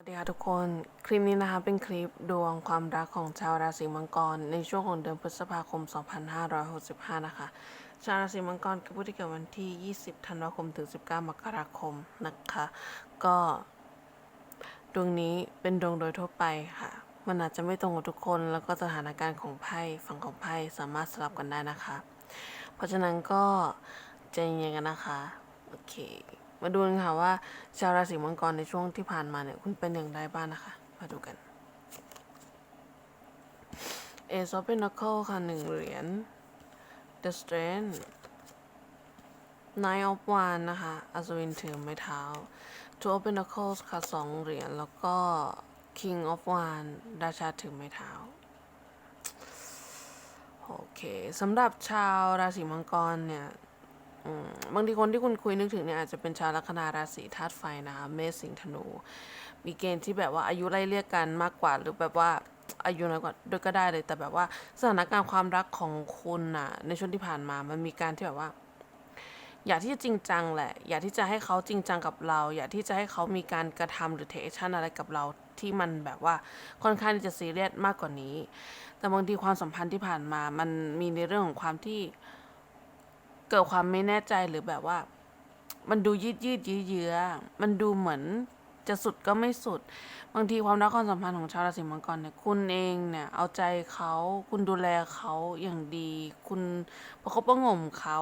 สวัสดีค่ะทุกคน คลิปนี้นะคะเป็นคลิปดวงความรักของชาวราศีมังกร ในช่วงของเดือนพฤษภาคม 2565 นะคะ ชาวราศีมังกรคือผู้ที่เกิดวันที่ 20 ธันวาคมถึง 19 มกราคมนะคะ ก็ดวงนี้เป็นดวงโดยทั่วไปค่ะ มันอาจจะไม่ตรงกับทุกคน แล้วก็สถานการณ์ของไพ่ฝั่งของไพ่สามารถสลับกันได้นะคะ เพราะฉะนั้นก็ใจเย็นกันนะคะ โอเค มาดูกันค่ะว่าชาวราศีมังกรในช่วงที่ผ่านมาเนี่ยคุณเป็นอย่างไรบ้างนะคะ มาดูกันเอซอฟเป็นนักเคิลค่ะหนึ่งเหรียญ The Strength Nine of Wands นะคะอัศวินถือไม้เท้า Two of Pentacles ค่ะสองเหรียญ แล้วก็ King of Wands ราชาถือไม้เท้า โอเคสำหรับชาวราศีมังกรเนี่ย บางทีคนที่คุณคุยนึกถึงเนี่ยอาจจะเป็นชาวลัคนาราศีธาตุไฟนะคะเมษสิงห์ธนู มีเกณฑ์ที่แบบว่าอายุไล่เรียกกันมากกว่า หรือแบบว่าอายุน้อยกว่าด้วยก็ได้เลย แต่แบบว่าสถานการณ์ความรักของคุณน่ะ ในช่วงที่ผ่านมามันมีการที่แบบว่า อยากที่จะจริงจังแหละ อยากที่จะให้เขาจริงจังกับเรา อยากที่จะให้เขามีการกระทำหรือเทคชั่นอะไรกับเราที่มันแบบว่าค่อนข้างที่จะซีเรียสมากกว่านี้ แต่บางทีความสัมพันธ์ที่ผ่านมา มันมีในเรื่องของความที่ เกิดความไม่แน่ใจหรือแบบว่า มันดูยืดยืดเยื้อเยื้อมันดูเหมือนจะสุดก็ไม่สุด บางทีความรักความสัมพันธ์ของชาวราศีมังกรเนี่ย คุณเองเนี่ย เอาใจเขา คุณดูแลเขาอย่างดี คุณประคบประงมเขา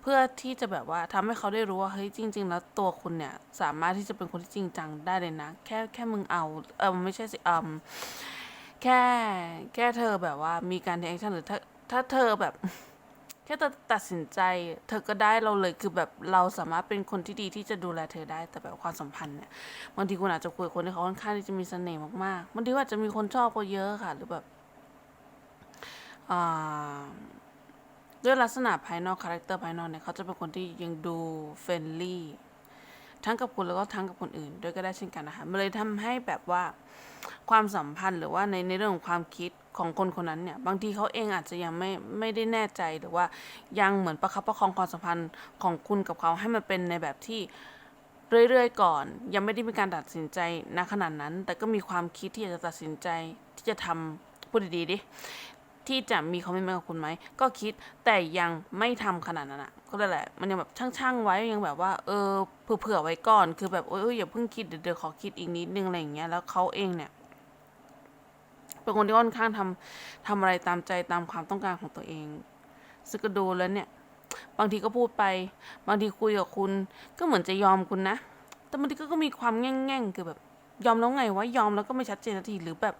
เพื่อที่จะแบบว่าทำให้เขาได้รู้ว่า เฮ้ย จริง ๆ แล้วตัวคุณเนี่ย สามารถที่จะเป็นคนที่จริงจังได้เลยนะ แค่แค่มึงเอา เออไม่ใช่สิอืมแค่แค่เธอแบบว่ามีการเทคชั่นหรือถ้าถ้าเธอแบบ แค่ตัดตัดสินใจ เธอก็ได้เราเลยคือแบบเราสามารถเป็นคนที่ดีที่จะดูแลเธอได้แต่แบบความสัมพันธ์เนี่ยบางทีคุณอาจจะคุยกับคนที่เขาค่อนข้างที่จะมีเสน่ห์มากๆบางทีก็อาจจะมีคนชอบก็เยอะค่ะ หรือแบบด้วยลักษณะภายนอกคาแรคเตอร์ภายนอกเนี่ยเขาจะเป็นคนที่ยังดูเฟรนลี่ทั้งกับคุณแล้วก็ทั้งกับคนอื่นด้วยก็ได้เช่นกันนะคะมันเลยทำให้แบบว่าความสัมพันธ์หรือว่าในในเรื่องของความคิด ของคนคนนั้นเนี่ยบางทีเขาเองอาจจะยังไม่ไม่ได้แน่ใจหรือว่ายังเหมือนประคับประคองความสัมพันธ์ของคุณกับเขาให้มันเป็นในแบบที่เรื่อยๆก่อน ยังไม่ได้มีการตัดสินใจณขนาดนั้น แต่ก็มีความคิดที่จะตัดสินใจที่จะทำพูดดีๆดิที่จะมีคอมเมนต์กับคุณไหมก็คิดแต่ยังไม่ทำขนาดนั้นอะก็เลยแหละ มันยังแบบช่างๆไว้ยังแบบว่า เออเผื่อๆไว้ก่อน คือแบบโอ้ยอย่าเพิ่งคิดเดี๋ยวขอคิดอีกนิดนึงอะไรอย่างเงี้ยแล้วเขาเองเนี่ย เป็นคนที่ค่อนข้างทำทำอะไรตามใจตามความต้องการของตัวเองซึ่งก็ดูแล้วเนี่ย บางทีก็พูดไป บางทีคุยกับคุณ ก็เหมือนจะยอมคุณนะ แต่บางทีก็มีความแง่งๆคือแบบ ยอมแล้วไงวะยอมแล้วก็ไม่ชัดเจนทีหรือแบบ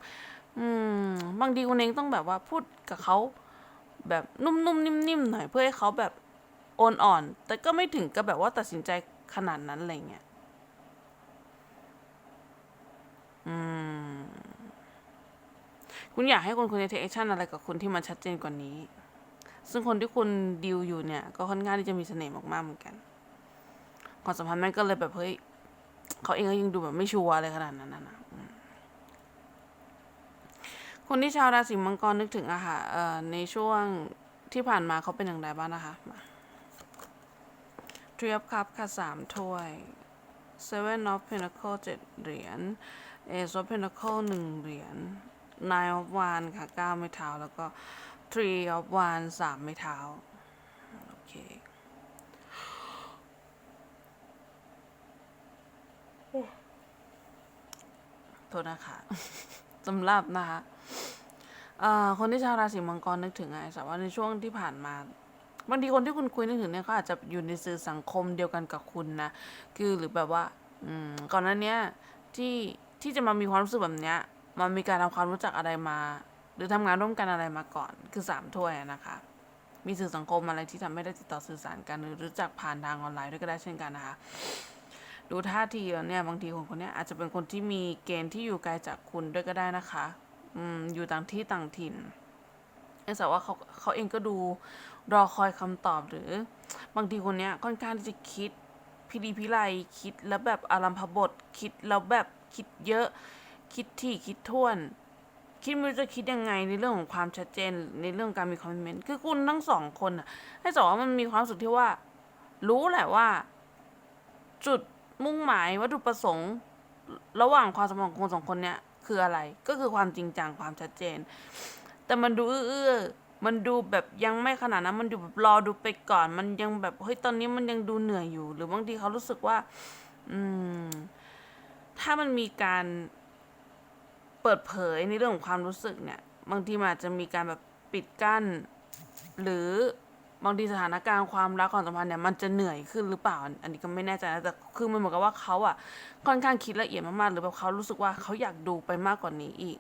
อืม บางทีคุณเองต้องแบบว่าพูดกับเขาแบบนุ่มๆนิ่มๆหน่อยเพื่อให้เขาแบบโอนอ่อน แต่ก็ไม่ถึงกับแบบว่าตัดสินใจขนาดนั้นอะไรเงี้ย อืม คุณอยากให้คนคนนี้เทคแอคชั่นอะไรกับคุณที่มันชัดเจนกว่านี้ ซึ่งคนที่คุณดีลอยู่เนี่ย ก็ค่อนข้างที่จะมีเสน่ห์มากๆเหมือนกันความสัมพันธ์แม่งก็เลยแบบเฮ้ยเขาเองก็ยังดูแบบไม่ชัวร์อะไรขนาดนั้นนะคนที่ชาวราศีมังกรนึกถึงอะค่ะในช่วงที่ผ่านมาเขาเป็นอย่างไรบ้างนะคะมาทรีอ f คัพค่ะสามถ้วย Seven of Pentacles เจ็ดเหรียญ Ace of Pentacles หนึ่งเหรียญ Nine of Wands ค่ะเก้าไม้เท้า แล้วก็ Three of Wands สามไม้เท้า โอเค โทษนะคะสำหรับนะคะคนที่ชาวราศีมังกรนึกถึงไงแต่ว่าในช่วงที่ผ่านมาบางทีคนที่คุณคุยนึกถึงเนี่ยเขาอาจจะอยู่ในสื่อสังคมเดียวกันกับคุณนะ คือหรือแบบว่าอืก่อนหน้าเนี้ยที่ที่จะมามีความรู้สึกแบบเนี้ย มันมีการทำความรู้จักอะไรมา หรือทำงานร่วมกันอะไรมาก่อน คือสามถ้วยนะคะ มีสื่อสังคมอะไรที่ทำให้ได้ติดต่อสื่อสารกันหรือรู้จักผ่านทางออนไลน์ด้วยก็ได้เช่นกันนะคะ ดูท่าทีแล้วเนี่ยบางทีคนคนนี้อาจจะเป็นคนที่มีเกณฑ์ที่อยู่ไกลจากคุณด้วยก็ได้นะคะ อืมอยู่ต่างที่ต่างถิ่นแต่ว่าเขาเขาเองก็ดูรอคอยคำตอบหรือบางทีคนเนี้ยค่อนข้างที่จะคิดพิดีพิไลคิดแล้วแบบอารัมพบทคิดแล้วแบบคิดเยอะ คิดที่คิดท่วน คิดไม่รู้จะคิดยังไงในเรื่องของความชัดเจนในเรื่องการมีคอมมิชเมนต์คือคุณทั้งสองคนอะ ให้สองว่ามันมีความสึกที่ว่า รู้แหละว่า จุดมุ่งหมายวัตถุประสงค์ ระหว่างความสัมพันธ์ของคนสองคนเนี่ยคืออะไร ก็คือความจริงจังความชัดเจน แต่มันดูเอื้อมันดูแบบยังไม่ขนาดนั้น มันดูแบบรอดูไปก่อน มันยังแบบเฮ้ยตอนนี้มันยังดูเหนื่อยอยู่ หรือบางทีเขารู้สึกว่า อืม ถ้ามันมีการ ปิดเผยในเรื่องของความรู้สึกเนี่ย บางทีมันอาจจะมีการแบบปิดกั้น หรือบางทีสถานการณ์ความรักความสัมพันธ์เนี่ยมันจะเหนื่อยขึ้นหรือเปล่า อันนี้ก็ไม่แน่ใจนะแต่คือมันเหมือนกับว่าเขาอะค่อนข้างคิดละเอียดมากๆหรือแบบเขารู้สึกว่าเขาอยากดูไปมากกว่านี้อีก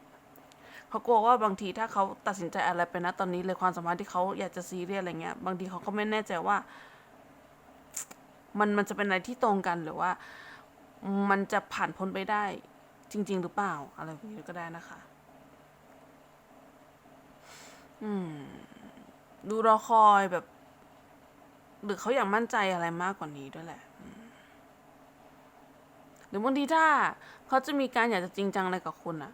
เขากลัวว่าบางทีถ้าเขาตัดสินใจอะไรไปนะตอนนี้เลยความสัมพันธ์ที่เขาอยากจะซีเรียสอะไรเงี้ยบางทีเขาก็ไม่แน่ใจว่า มันมันจะเป็นอะไรที่ตรงกันหรือว่า มันจะผ่านพ้นไปได้ จริง ๆ หรือเปล่า อะไรแบบนี้ก็ได้นะคะ อืม ดูรอคอยแบบ หรือเขาอยากมั่นใจอะไรมากกว่านี้ด้วยแหละหรือบางทีถ้าเขาจะมีการอยากจะจริงจังอะไรกับคุณอะ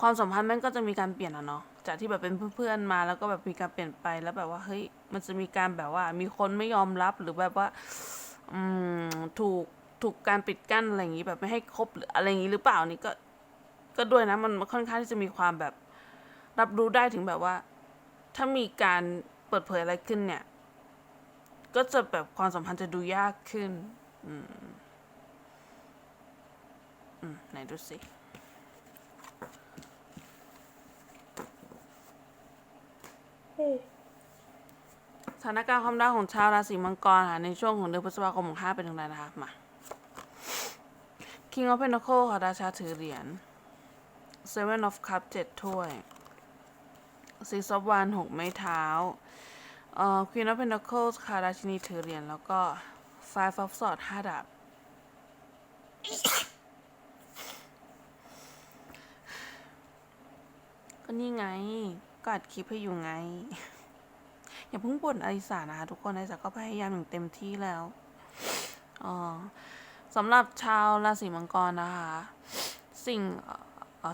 ความสัมพันธ์มันก็จะมีการเปลี่ยนอะเนาะจากที่แบบเป็นเพื่อนๆมาแล้วก็แบบมีการเปลี่ยนไปแล้วแบบว่าเฮ้ยมันจะมีการแบบว่า มีคนไม่ยอมรับหรือแบบว่า อืมถูก ถูกการปิดกั้นอะไรอย่างนี้แบบไม่ให้คบหรืออะไรอย่างนี้หรือเปล่านี่ก็ ก็ด้วยนะมันมันค่อนข้างที่จะมีความแบบ รับรู้ได้ถึงแบบว่า ถ้ามีการเปิดเผยอะไรขึ้นเนี่ย ก็จะแบบความสัมพันธ์จะดูยากขึ้น อืมอืมไหนดูสิสถานการณ์ความรักของชาวราศีมังกรค่ะในช่วงของเดือนพฤษภาคมของห้าเป็นอย่างไรนะคะมา King of Pentacle ค่ะราชาถือเหรียญ Seven of Cups เจ็ดถ้วย Six of w a n d หกไม้เท้าเอ่อ Queen of Pentacles ค่ะราชินีถือเหรียญแล้วก็ Five of Swords ห้าดาบก็นี่ไงก็อัดคลิปให้อยู่ไง อย่าเพิ่งบ่นอลิสานะคะทุกคนอลิสาก็พยายามอย่างเต็มที่แล้วอ๋อ สำหรับชาวราศีมังกรนะคะ สิ่ง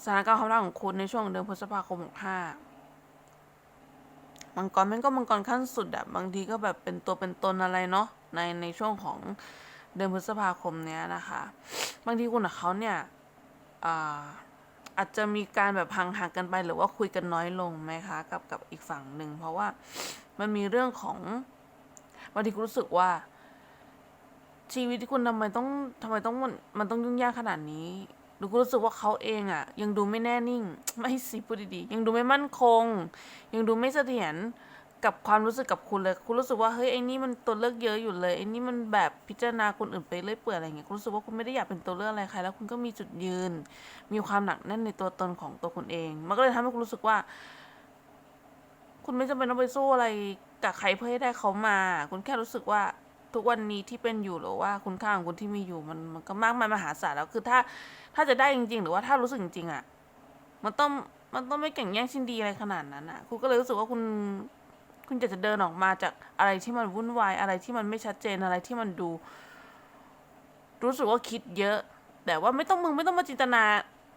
สถานการณ์ความรักของคุณในช่วงเดือนพฤษภาคม65มังกรแม่งก็มังกรขั้นสุดอะบางทีก็แบบเป็นตัวเป็นตนอะไรเนาะในในช่วงของเดือนพฤษภาคมเนี้ยนะคะ บางทีคุณกับเขาเนี่ยอาอาจจะมีการแบบห่างห่างกันไปหรือว่าคุยกันน้อยลงไหมคะ กับกับอีกฝั่งหนึ่งเพราะว่ามันมีเรื่องของบางทีคุณรู้สึกว่า ชีวิตที่คุณทำไมต้องทำไมต้องมันมันต้องยุ่งยากขนาดนี้หรือคุณรู้สึกว่าเขาเองอะ่ะ ยังดูไม่แน่นิ่ง ไม่สิพูดดีๆยังดูไม่มั่นคง ยังดูไม่เสถียรกับความรู้สึกกับคุณเลย คุณรู้สึกว่าเฮ้ยไอ้นี่มันตัวเลือกเยอะอยู่เลยไอ้นี่มันแบบพิจารณาคนอื่นไปเรื่อยเปื่อยอะไรเงี้ยคุณรู้สึกว่าคุณไม่ได้อยากเป็นตัวเลือกอะไรใครแล้วคุณก็มีจุดยืน มีความหนักแน่นในตัวตนของตัวคุณเอง มันก็เลยทำให้คุณรู้สึกว่า คุณไม่จำเป็นต้องไปสู้อะไรกับใครเพื่อให้ได้เขามา คุณแค่รู้สึกว่า ทุกวันนี้ที่เป็นอยู่หรือว่าคุณค่าของคุณที่มีอยู่มันมันก็มากมายมหาศาลแล้วคือถ้าถ้าจะได้จริง ๆ หรือว่าถ้ารู้สึกจริงๆอะมันต้องมันต้องไม่แข่งแย่งชิงดีอะไรขนาดนั้นอะ คุณก็เลยรู้สึกว่าคุณ คุณจะจะเดินออกมาจากอะไรที่มันวุ่นวายอะไรที่มันไม่ชัดเจนอะไรที่มันดู รู้สึกว่าคิดเยอะ แต่ว่าไม่ต้องมึงไม่ต้องมาจินตนา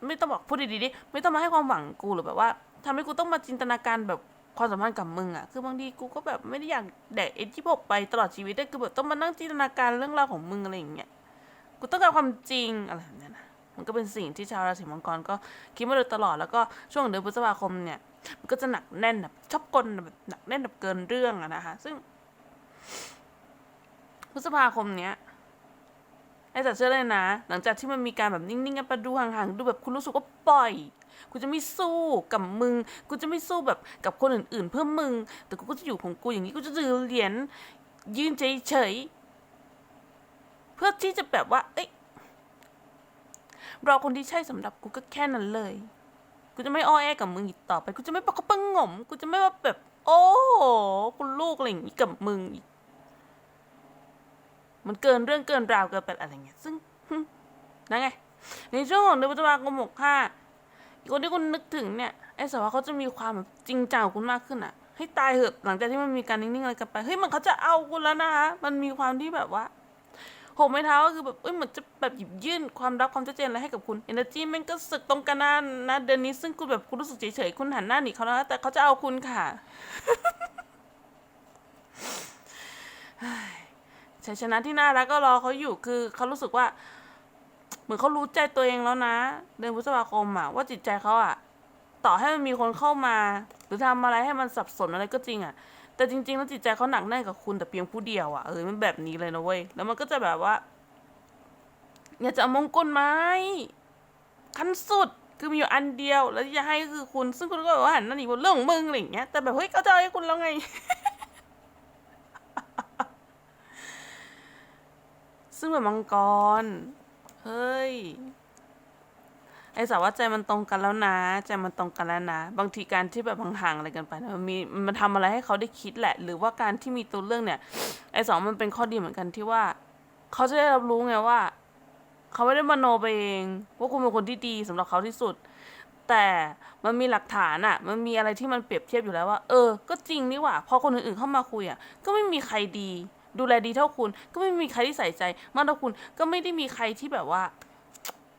ไม่ต้องบอกพูดดีๆดิไม่ต้องมาให้ความหวังกูหรือแบบว่าทำให้กูต้องมาจินตนาการแบบ ความสัมพันธ์กับมึงอะคือบางทีกูก็แบบไม่ได้อยากแดกเอ็นที่พกไปตลอดชีวิตได้คือแบบต้องมานั่งจินตนาการเรื่องราวของมึงอะไรอย่างเงี้ยกูต้องการความจริงอะไรแบบเนี้ยนะมันก็เป็นสิ่งที่ชาวราศีมังกรก็คิดมาโดยตลอดแล้วก็ช่วงเดือนพฤษภาคมเนี่ย มันก็จะหนักแน่นแบบชอบกลแบบหนักแน่นแบบเกินเรื่องอะนะคะ ซึ่งพฤษภาคมเนี้ย ไอ้แต่เชื่อเลยนะ หลังจากที่มันมีการแบบนิ่งๆกันไปดูห่างๆดูแบบคุณรู้สึกว่าปล่อยกูจะไม่สู้กับมึง กูจะไม่สู้แบบกับคนอื่น ๆ เพื่อมึง แต่กูก็จะอยู่ของกูอย่างนี้ กูจะถือเหรียญยืนเฉยๆเพื่อที่จะแบบว่า เอ้ยรอคนที่ใช่สำหรับกูก็แค่นั้นเลย กูจะไม่อ้อแอกับมึงอีกต่อไป กูจะไม่ประคบประงม กูจะไม่ว่าแบบ โอ้โหคุณลูกอะไรอย่างนี้กับมึงอีก มันเกินเรื่องเกินราวเกินไปอะไรเงี้ย ซึ่งนั่นไง ในช่วงของเดือนพฤษภาคมหกห้าคนที่คุณนึกถึงเนี่ย ไอ้สาวเขาจะมีความแบบจริงจังกับคุณมากขึ้นอะให้ตายเหอะหลังจากที่มันมีการนิ่งๆอะไรกันไป เฮ้ยมันเขาจะเอาคุณแล้วนะคะมันมีความที่แบบว่าหกไม้เท้าก็คือแบบเอ้ยเหมือนจะแบบหยิบยื่นความรักความชัดเจนอะไรให้กับคุณ energy มันก็สึกตรงกันนะนะเดือนนี้ซึ่งคุณแบบคุณรู้สึกเฉยๆคุณหันหน้าหนีเขาแล้วแต่เขาจะเอาคุณค่ะ ชัยชนะที่น่ารักก็รอเขาอยู่คือเขารู้สึกว่า เหมือนเขารู้ใจตัวเองแล้วนะ เดือนพฤษภาคมอะว่าจิตใจเขาอะต่อให้มันมีคนเข้ามา หรือทำอะไรให้มันสับสนอะไรก็จริงอะแต่จริง ๆ แล้วจิตใจเขาหนักแน่นกับคุณแต่เพียงผู้เดียวอะเออมันแบบนี้เลยนะเว้ยแล้วมันก็จะแบบว่าอยากจะมงกุฎไหมขั้นสุดคือมีอยู่อันเดียวแล้วที่จะให้ก็คือคุณ ซึ่งคุณก็แบบว่าหันนั่นนี่บนเรื่องของมึงอะไรอย่างเงี้ยแต่แบบเฮ้ยเขาจะให้คุณแล้วไง ซึ่งแบบมังกร เฮ้ย ไอสาวว่าใจมันตรงกันแล้วนะ ใจมันตรงกันแล้วนะ บางทีการที่แบบห่างๆอะไรกันไปนะมันมีมันทำอะไรให้เขาได้คิดแหละ หรือว่าการที่มีตัวเรื่องเนี่ย ไอสองมันเป็นข้อดีเหมือนกันที่ว่า เขาจะได้รับรู้ไงว่า เขาไม่ได้มโนไปเองว่าคุณเป็นคนที่ดีสำหรับเขาที่สุด แต่มันมีหลักฐานอะมันมีอะไรที่มันเปรียบเทียบอยู่แล้วว่า เออ ก็จริงนี่หว่า พอคนอื่นๆเข้ามาคุยอะก็ไม่มีใครดี ดูแลดีเท่าคุณ ก็ไม่มีใครที่ใส่ใจมากเท่าคุณ ก็ไม่ได้มีใครที่แบบว่า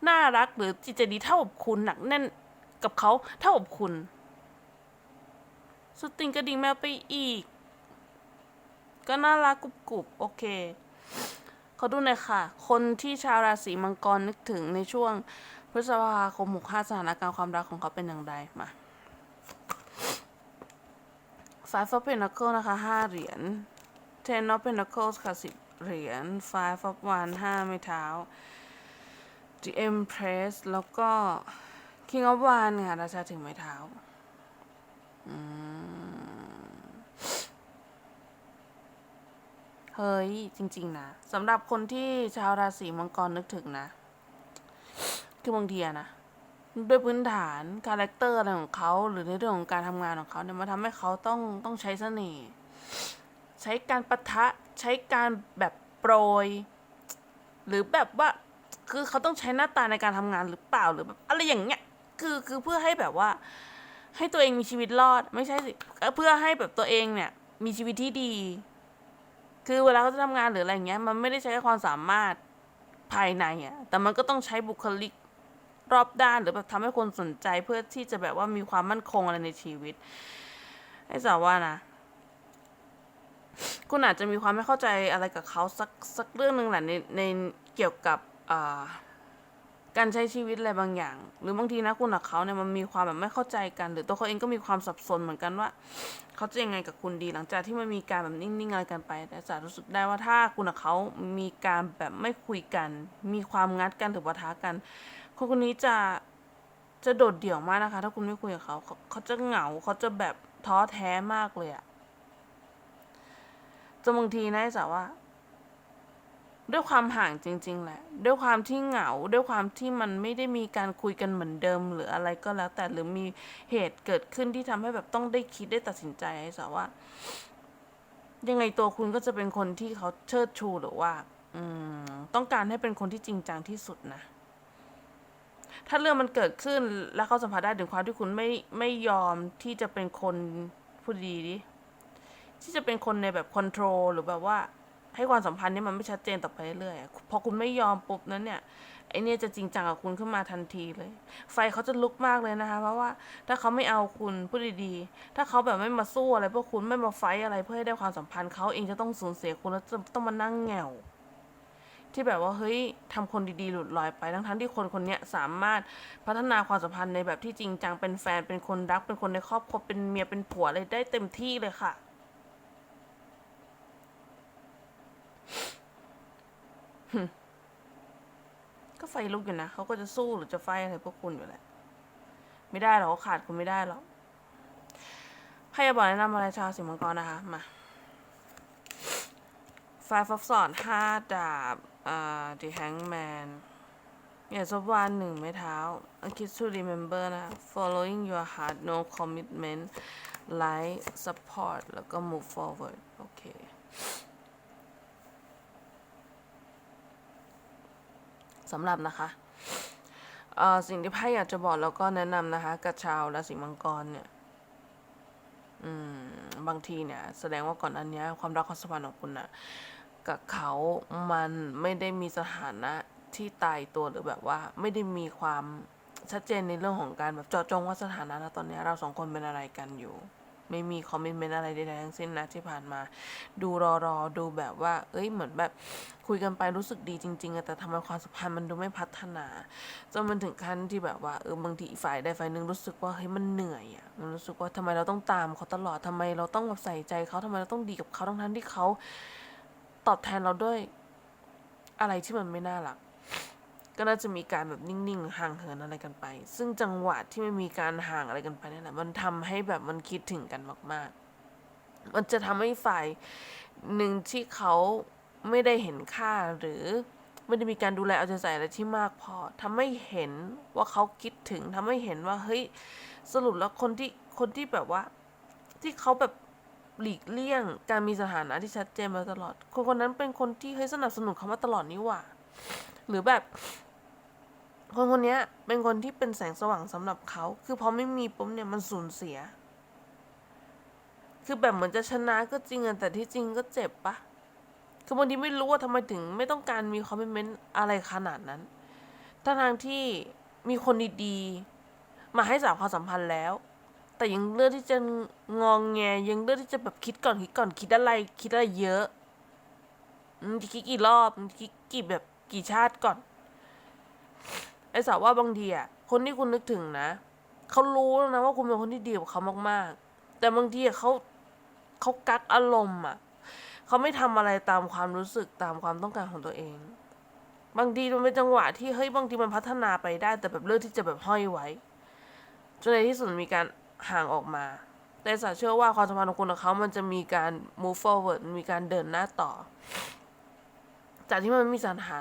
น่ารักหรือจิตใจดีเท่ากับคุณหนักแน่นกับเขาเท่ากับคุณสติงกระดิ่งแมวไปอีก ก็น่ารักกรุบกรุบโอเคเขาดูหน่อยค่ะ คนที่ชาวราศีมังกรนึกถึงในช่วงพฤษภาคมหกห้าสถานการณ์ความรักของเขาเป็นอย่างไรมา Five of Pentacles นะคะห้าเหรียญ Ten of Pentacles ค่ะสิบเหรียญ Five of Wands ห้าไม้เท้า The Empress แล้วก็ King of Wands ค่ะราชาถึงไม้เท้าเฮ้ย จริง ๆ นะสำหรับคนที่ชาวราศีมังกรนึกถึงนะ คือบางทีนะด้วยพื้นฐานคาแรคเตอร์อะไรของเขา หรือในเรื่องของการทำงานของเขาเนี่ยมาทำให้เขาต้องต้องใช้เสน่ห์ ใช้การปะทะใช้การแบบโปรย หรือแบบว่าคือเขาต้องใช้หน้าตาในการทำงานหรือเปล่าหรือแบบอะไรอย่างเงี้ยคือคือเพื่อให้แบบว่า ให้ตัวเองมีชีวิตรอดไม่ใช่สิเพื่อให้แบบตัวเองเนี่ย มีชีวิตที่ดี คือเวลาเขาจะทำงานหรืออะไรเงี้ย มันไม่ได้ใช้แค่ความสามารถภายในอะแต่มันก็ต้องใช้บุคลิกรอบด้านหรือแบบทำให้คนสนใจเพื่อที่จะแบบว่ามีความมั่นคงอะไรในชีวิตไอ้สาวว่านะ คุณอาจจะมีความไม่เข้าใจอะไรกับเขาสักสักเรื่องหนึ่งแหละในในเกี่ยวกับการใช้ชีวิตอะไรบางอย่าง หรือบางทีนะคุณกับเขาเนี่ยมันมีความแบบไม่เข้าใจกัน หรือตัวเขาเองก็มีความสับสนเหมือนกันว่า เขาจะยังไงกับคุณดี หลังจากที่มันมีการแบบนิ่งๆอะไรกันไปแต่จะรู้สึกได้ว่าถ้าคุณกับเขามีการแบบไม่คุยกัน มีความงัดกันหรือปะทะกันคนคนนี้จะจะโดดเดี่ยวมากนะคะ ถ้าคุณไม่คุยกับเขาเขาจะเหงาเขาจะแบบท้อแท้มากเลยอะ จนบางทีนะไอ้สาวว่า ด้วยความห่างจริง ๆ แหละ ด้วยความที่เหงา ด้วยความที่มันไม่ได้มีการคุยกันเหมือนเดิม หรืออะไรก็แล้ว แต่หรือมีเหตุเกิดขึ้นที่ทำให้แบบต้องได้คิดได้ตัดสินใจไอ้สาวว่า ยังไงตัวคุณก็จะเป็นคนที่เขาเชิดชูหรือว่า อืม ต้องการให้เป็นคนที่จริงจังที่สุดนะถ้าเรื่องมันเกิดขึ้นแล้วเขาสัมผัสได้ถึงความที่คุณไม่ไม่ยอมที่จะเป็นคนพูดดีดิ ที่จะเป็นคนในแบบคอนโทรลหรือแบบว่าให้ความสัมพันธ์นี้มันไม่ชัดเจนต่อไปเรื่อยๆพอคุณไม่ยอมปุ๊บนั้นเนี่ยไอเนี่ยจะจริงจังกับคุณขึ้นมาทันทีเลย ไฟเขาจะลุกมากเลยนะคะ เพราะว่าถ้าเขาไม่เอาคุณพูดดีๆ ถ้าเขาแบบไม่มาสู้อะไรเพื่อคุณไม่มาไฟอะไรเพื่อให้ได้ความสัมพันธ์เขาเองจะต้องสูญเสียคุณแล้วจะต้องมานั่งแง่วที่แบบว่าเฮ้ยทำคนดีๆหลุดลอยไปทั้งทั้งๆที่คนคนเนี้ยสามารถพัฒนาความสัมพันธ์ในแบบที่จริงจังเป็นแฟนเป็นคนรักเป็นคนในครอบครัวเป็นเมียเป็นผัวอะไรได้เต็มที่เลยค่ะ ก็ไฟลุกอยู่นะเขาก็จะสู้หรือจะไฟอะไรพวกคุณอยู่แหละ ไม่ได้หรอกเขาขาดคุณไม่ได้หรอกใครจะบอกแนะนำอะไรชาวสิงห์มังกรนะคะ มา Five of Swords ห้าดาบอ่า The Hangman อย่าซบวานหนึ่งไม้เท้า A kiss to remember นะ Following your heart no commitment like support แล้วก็ move forward โอเค สำหรับนะคะสิ่งที่ไพ่อยากจะบอกแล้วก็แนะนำนะคะกับชาวราศีมังกรเนี่ยอืมบางทีเนี่ย แสดงว่าก่อนอันเนี้ยความรักความสัมพันธ์ของคุณน่ะกับเขามันไม่ได้มีสถานะที่ตายตัวหรือแบบว่า ไม่ได้มีความชัดเจนในเรื่องของการแบบเจาะจงว่าสถานะตอนนี้เราสองคนเป็นอะไรกันอยู่ ไม่มีคอมเมนต์อะไรใดๆทั้งสิ้นนะที่ผ่านมา ดูรอรอดูแบบว่า เอ้ยเหมือนแบบคุยกันไปรู้สึกดีจริงๆอะแต่ทำไมความสัมพันธ์มันดูไม่พัฒนาจนมันถึงขั้นที่แบบว่าเออบางทีฝ่ายใดฝ่ายหนึ่งรู้สึกว่าเฮ้ยมันเหนื่อยอะมันรู้สึกว่าทำไมเราต้องตามเขาตลอดทำไมเราต้องแบบใส่ใจเขาทำไมเราต้องดีกับเขาทั้งๆที่เขาตอบแทนเราด้วยอะไรที่มันไม่น่ารัก ก็น่าจะมีการแบบนิ่งๆห่างเหินอะไรกันไป ซึ่งจังหวะที่ไม่มีการห่างอะไรกันไปนี่แหละมันทำให้แบบมันคิดถึงกันมาก ๆ มันจะทำให้ฝ่ายหนึ่งที่เขาไม่ได้เห็นค่าหรือไม่ได้มีการดูแลเอาใจใส่อะไรที่มากพอทำให้เห็นว่าเขาคิดถึงทำให้เห็นว่าเฮ้ยสรุปแล้วคนที่คนที่แบบว่า ที่เขาแบบหลีกเลี่ยง การมีสถานะที่ชัดเจนมาตลอด คนคนนั้นเป็นคนที่เฮ้ยสนับสนุนเขามาตลอดนี่หว่า หรือแบบคนคนนี้เป็นคนที่เป็นแสงสว่างสำหรับเขา คือพอไม่มีปุ๊บเนี่ยมันสูญเสีย คือแบบเหมือนจะชนะก็จริงอะแต่ที่จริงก็เจ็บปะคือบางทีไม่รู้ว่าทำไมถึง ไม่ต้องการมีคอมเมนต์อะไรขนาดนั้นทั้งทางที่มีคนดีๆ มาให้สาวความสัมพันธ์แล้ว แต่ยังเลือกที่จะงองแงยังเลือกที่จะแบบคิดก่อนคิดก่อนคิดอะไร คิดอะไรเยอะคิดกี่รอบคิดกี่แบบ กี่ชาติก่อน ไอ้สาวว่าบางทีอะคนที่คุณนึกถึงนะเขารู้นะว่าคุณเป็นคนที่ดีกับเขามาก ๆ แต่บางทีอะเขาเขากักอารมณ์อะเขาไม่ทำอะไรตามความรู้สึกตามความต้องการของตัวเอง บางทีมันเป็นจังหวะที่เฮ้ยบางทีมันพัฒนาไปได้ แต่แบบเลือกที่จะแบบห้อยไว้จนในที่สุดมีการห่างออกมาแต่สาเชื่อว่าความสัมพันธ์ของคุณกับเขา มันจะมีการ move forward มีการเดินหน้าต่อ จากที่มันมีสถานะอ่า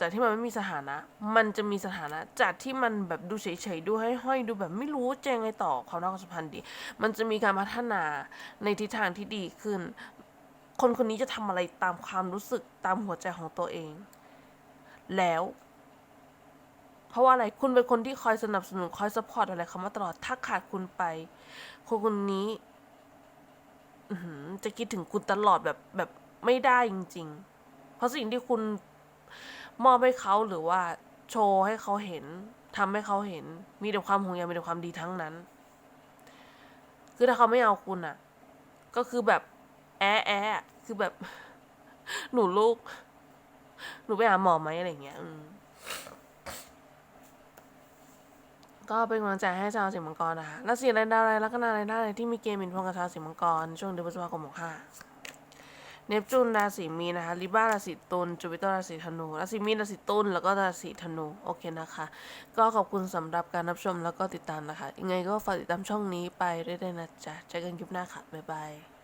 จากที่มันไม่มีสถานะ มันจะมีสถานะ จากที่มันแบบดูเฉยๆ ดูห้อยๆ ดูแบบไม่รู้จะยังไงต่อความรักความสัมพันธ์ดี มันจะมีการพัฒนาในทิศทางที่ดีขึ้น คนคนนี้จะทำอะไรตามความรู้สึกตามหัวใจของตัวเอง แล้ว เพราะว่าอะไร คุณเป็นคนที่คอยสนับสนุน คอยสปอร์ตอะไรเขามาตลอด ถ้าขาดคุณไป คนคนนี้จะคิดถึงคุณตลอดแบบแบบไม่ได้จริง ๆ เพราะสิ่งที่คุณ มอบให้เขาหรือว่าโชว์ให้เขาเห็นทำให้เขาเห็น มีแต่ความห่วงใยมีแต่ความดีทั้งนั้น คือถ้าเขาไม่เอาคุณอะก็คือแบบแอะแอะคือแบบ หนูลูก หนูไปหาหมอไหมอะไรเงี้ยก็เป็นกำลังใจให้ชาวสิงห์มังกรนะคะราศีอะไรดาวอะไรลัคนาอะไรหน้าอะไรที่มีเกณฑ์มินพงกับชาวสิงห์มังกรช่วงเดือนพฤษภาคมหกห้า เนปจูนราศีมีนนะคะลิบ้าราศีตุลจูปิเตอร์ราศีธนูราศีมีนราศีตุลแล้วก็ราศีธนูโอเคนะคะ ก็ขอบคุณสำหรับการรับชมแล้วก็ติดตามนะคะยังไงก็ฝากติดตามช่องนี้ไปเรื่อยๆนะจ๊ะเจอกันคลิปหน้าค่ะบ๊ายบาย